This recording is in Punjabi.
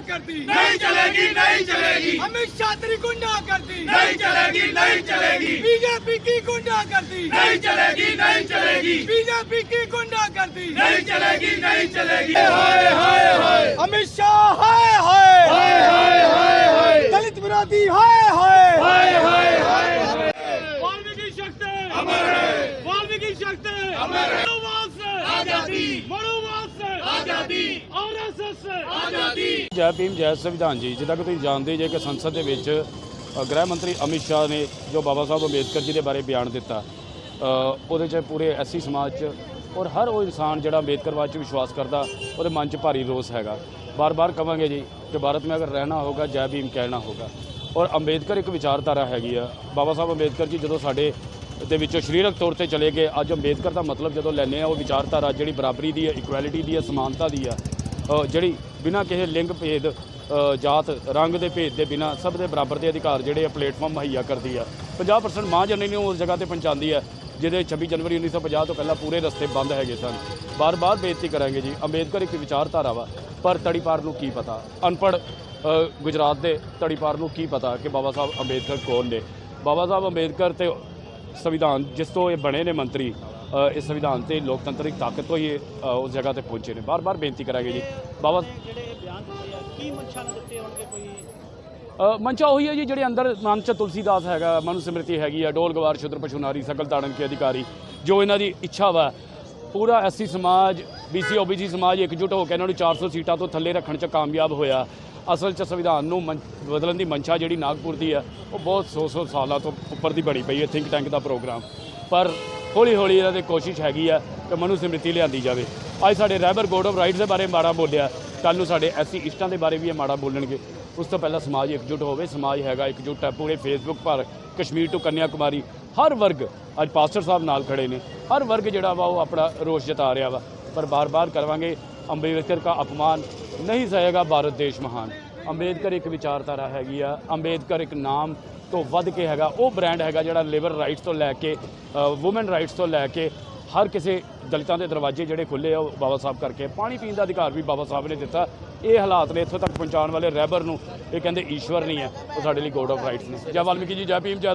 ਕਰਦੀ ਨਹੀਂ ਚਲੇਗੀ ਨਹੀਂ ਚਲੇਗੀ ਅਮਿਤ ਸ਼ਾਹ ਤੇਰੀ ਕਰਦੀ ਨਹੀਂ ਚਲੇਗੀ ਨਹੀਂ ਚਲੇਗੀ ਬੀਜੇਪੀ ਕੀ ਗੁੰਡਾ ਕਰਦੀ ਨਹੀਂ ਚਲੇਗੀ ਨਹੀਂ ਚਲੇਗੀ ਬੀਜੇਪੀ ਕੀ ਗੁੰਡਾ ਕਰਦੀ ਨਹੀਂ ਚਲੇਗੀ ਨਹੀਂ ਚਲੇਗੀ ਹਾਏ ਹਾਏ ਹਾਏ ਅਮਿਤ ਸ਼ਾਹ ਹਾਏ ਹਾਏ ਜੈ ਭੀਮ ਜੈ ਸੰਵਿਧਾਨ ਜੀ। ਜਿੱਦਾਂ ਕਿ ਤੁਸੀਂ ਜਾਣਦੇ ਜੇ ਕਿ ਸੰਸਦ ਦੇ ਵਿੱਚ ਗ੍ਰਹਿ ਮੰਤਰੀ ਅਮਿਤ ਸ਼ਾਹ ਨੇ ਜੋ ਬਾਬਾ ਸਾਹਿਬ ਅੰਬੇਦਕਰ ਜੀ ਦੇ ਬਾਰੇ ਬਿਆਨ ਦਿੱਤਾ ਉਹਦੇ 'ਚ ਪੂਰੇ ਐਸੀ ਸਮਾਜ 'ਚ ਔਰ ਹਰ ਉਹ ਇਨਸਾਨ ਜਿਹੜਾ ਅੰਬੇਦਕਰਵਾਦ 'ਚ ਵਿਸ਼ਵਾਸ ਕਰਦਾ ਉਹਦੇ ਮਨ 'ਚ ਭਾਰੀ ਰੋਸ ਹੈਗਾ। ਬਾਰ-ਬਾਰ ਕਹਾਂਗੇ ਜੀ ਕਿ ਭਾਰਤ ਮੇਂ ਅਗਰ ਰਹਿਣਾ ਹੋਗਾ ਜੈ ਭੀਮ ਕਹਿਣਾ ਹੋਗਾ। ਔਰ ਅੰਬੇਦਕਰ ਇੱਕ ਵਿਚਾਰਧਾਰਾ ਹੈਗੀ ਆ। ਬਾਬਾ ਸਾਹਿਬ ਅੰਬੇਦਕਰ ਜੀ ਜਦੋਂ ਸਾਡੇ ਦੇ ਵਿੱਚੋਂ ਸਰੀਰਕ ਤੌਰ ਤੇ ਚਲੇ ਗਏ। ਅੱਜ ਅੰਬੇਦਕਰ ਦਾ ਮਤਲਬ ਜਦੋਂ ਲੈਂਦੇ ਆ, ਉਹ ਵਿਚਾਰਧਾਰਾ ਜਿਹੜੀ ਬਰਾਬਰੀ ਦੀ ਹੈ ਇਕੁਐਲਿਟੀ ਦੀ ਹੈ, ਸਮਾਨਤਾ ਦੀ ਆ ਜਿਹੜੀ ਬਿਨਾਂ ਕਿਸੇ ਲਿੰਗ ਭੇਦ ਜਾਤ, ਰੰਗ ਦੇ ਭੇਦ ਦੇ ਬਿਨਾਂ ਸਭ ਦੇ ਬਰਾਬਰ ਦੇ ਅਧਿਕਾਰ ਜਿਹੜੇ ਆ ਪਲੇਟਫਾਰਮ ਮੁਹੱਈਆ ਕਰਦੀ ਆ। 50% ਮਾਂ ਜਨਨੀ ਨੂੰ ਉਸ ਜਗ੍ਹਾ ਤੇ ਪਹੁੰਚਾਉਂਦੀ ਆ, ਜਿਹਦੇ 26 ਜਨਵਰੀ 1950 ਤੋਂ ਪਹਿਲਾਂ ਪੂਰੇ ਰਸਤੇ ਬੰਦ ਹੈਗੇ ਸਨ। ਬਾਰ-ਬਾਰ ਬੇਨਤੀ ਕਰਾਂਗੇ ਜੀ, ਅੰਬੇਦਕਰ ਇੱਕ ਵਿਚਾਰਧਾਰਾ ਵਾ, ਪਰ ਤੜੀਪਾਰ ਨੂੰ ਕੀ ਪਤਾ? ਅਨਪੜ੍ਹ ਗੁਜਰਾਤ ਦੇ ਤੜੀਪਾਰ ਨੂੰ ਕੀ ਪਤਾ ਕਿ ਬਾਬਾ ਸਾਹਿਬ ਅੰਬੇਦਕਰ ਕੌਣ ਨੇ? ਬਾਬਾ ਸਾਹਿਬ ਅੰਬੇਦਕਰ ਤੇ ਸੰਵਿਧਾਨ, ਜਿਸ ਤੋਂ ਇਹ ਬਣੇ ਨੇ ਮੰਤਰੀ ਇਸ ਸੰਵਿਧਾਨ ਤੇ ਲੋਕਤੰਤਰਿਕ ਤਾਕਤ ਤੋਂ ਹੀ ਉਸ ਜਗ੍ਹਾ ਤੇ ਪਹੁੰਚੇ ਨੇ। ਬਾਰ-ਬਾਰ ਬੇਨਤੀ ਕਰਾਂਗੇ ਜੀ। ਬਾਬਾ ਜਿਹੜੇ ਬਿਆਨ ਦਿੱਤੇ ਆ ਕੀ ਮਨਸ਼ਾ ਨਾਲ ਦਿੱਤੇ ਹੋਣਗੇ ਕੋਈ ਮੰਚਾ ਉਹੀ ਹੈ ਜੀ, ਜਿਹੜੇ ਅੰਦਰ ਮਨ ਚ ਤੁਲਸੀਦਾਸ ਹੈਗਾ ਮਨੁ ਸਿਮਰਤੀ ਹੈਗੀ ਆ ਡੋਲ ਗਵਾਰ ਸ਼ੁਦਰ ਪਛੁਨਾਰੀ ਸਕਲ ਤਾੜਨ ਕੇ ਅਧਿਕਾਰੀ, ਜੋ ਇਹਨਾਂ ਦੀ ਇੱਛਾ ਵਾ, ਪੂਰਾ ਐਸਸੀ ਸਮਾਜ, ਬੀਸੀ, ਓਬੀਸੀ ਸਮਾਜ ਇਕਜੁੱਟ ਹੋ ਕੇ ਇਹਨਾਂ ਨੂੰ 400 ਸੀਟਾਂ ਤੋਂ ਥੱਲੇ ਰੱਖਣ ਚ ਕਾਮਯਾਬ ਹੋਇਆ। ਅਸਲ ਚ ਸੰਵਿਧਾਨ ਨੂੰ ਮੰ- ਬਦਲਣ ਦੀ ਮਨਸ਼ਾ ਜਿਹੜੀ ਨਾਗਪੁਰ ਦੀ ਹੈ, ਉਹ ਬਹੁਤ 100-100 ਸਾਲਾਂ ਤੋਂ ਉੱਪਰ ਦੀ ਬਣੀ ਪਈ ਹੈ ਥਿੰਕ ਟੈਂਕ ਦਾ ਪ੍ਰੋਗਰਾਮ ਪਰ ਹੌਲੀ ਹੌਲੀ ਇਹਨਾਂ ਦੀ ਕੋਸ਼ਿਸ਼ ਹੈਗੀ ਆ ਕਿ ਮਨੁ ਸਿਮਰਤੀ ਲਿਆਂਦੀ ਜਾਵੇ। ਅੱਜ ਸਾਡੇ ਰਹਿਬਰ ਗੋਡ ਆਫ ਰਾਈਟਸ ਦੇ ਬਾਰੇ ਮਾੜਾ ਬੋਲਿਆ ਕੱਲ ਨੂੰ ਸਾਡੇ ਐਸੀ ਇਸ਼ਟਾਂ ਦੇ ਬਾਰੇ ਵੀ ਇਹ ਮਾੜਾ ਬੋਲਣਗੇ। ਉਸ ਤੋਂ ਪਹਿਲਾਂ ਸਮਾਜ ਇਕਜੁੱਟ ਹੋਵੇ, ਸਮਾਜ ਹੈਗਾ ਇਕਜੁੱਟ ਹੈ, ਪੂਰੇ ਫੇਸਬੁੱਕ ਪਰ ਕਸ਼ਮੀਰ ਤੋਂ ਕੰਨਿਆ ਕੁਮਾਰੀ ਹਰ ਵਰਗ ਅੱਜ ਪਾਸਟਰ ਸਾਹਿਬ ਨਾਲ ਖੜੇ ਨੇ। ਹਰ ਵਰਗ ਜਿਹੜਾ ਵਾ ਉਹ ਆਪਣਾ ਰੋਸ਼ ਜਤਾ ਰਿਹਾ ਵਾ, ਪਰ ਬਾਰ-ਬਾਰ ਕਰਵਾਂਗੇ ਅੰਬੇਦਕਰ ਦਾ ਅਪਮਾਨ ਨਹੀਂ ਸਹੇਗਾ ਭਾਰਤ ਦੇਸ਼ ਮਹਾਨ। ਅੰਬੇਦਕਰ ਇੱਕ ਵਿਚਾਰਧਾਰਾ ਹੈਗੀ ਆ। ਅੰਬੇਦਕਰ ਇੱਕ ਨਾਮ ਤੋਂ ਵੱਧ ਕੇ ਹੈਗਾ। ਉਹ ਬ੍ਰਾਂਡ ਹੈਗਾ ਜਿਹੜਾ ਲੇਬਰ ਰਾਈਟਸ ਤੋਂ ਲੈ ਕੇ ਔਮਨ ਰਾਈਟਸ ਤੋਂ ਲੈ ਕੇ ਹਰ ਕਿਸੇ ਦਲਿਤਾਂ ਦੇ ਦਰਵਾਜ਼ੇ ਜਿਹੜੇ ਖੁੱਲੇ ਆ, ਉਹ ਬਾਬਾ ਸਾਹਿਬ ਕਰਕੇ। ਪਾਣੀ ਪੀਣ ਦਾ ਅਧਿਕਾਰ ਵੀ ਬਾਬਾ ਸਾਹਿਬ ਨੇ ਦਿੱਤਾ। ਇਹ ਹਾਲਾਤ ਨੇ ਇੱਥੋਂ ਤੱਕ ਪਹੁੰਚਾਉਣ ਵਾਲੇ ਰਹਿਬਰ ਨੂੰ। ਇਹ ਕਹਿੰਦੇ ਈਸ਼ਵਰ ਨਹੀਂ ਹੈ। ਉਹ ਸਾਡੇ ਲਈ ਗੋਡ ਆਫ ਰਾਈਟਸ ਨੇ। ਜੈ ਵਾਲਮੀਕੀ ਜੀ, ਜੈ ਭੀਮ, ਜੈ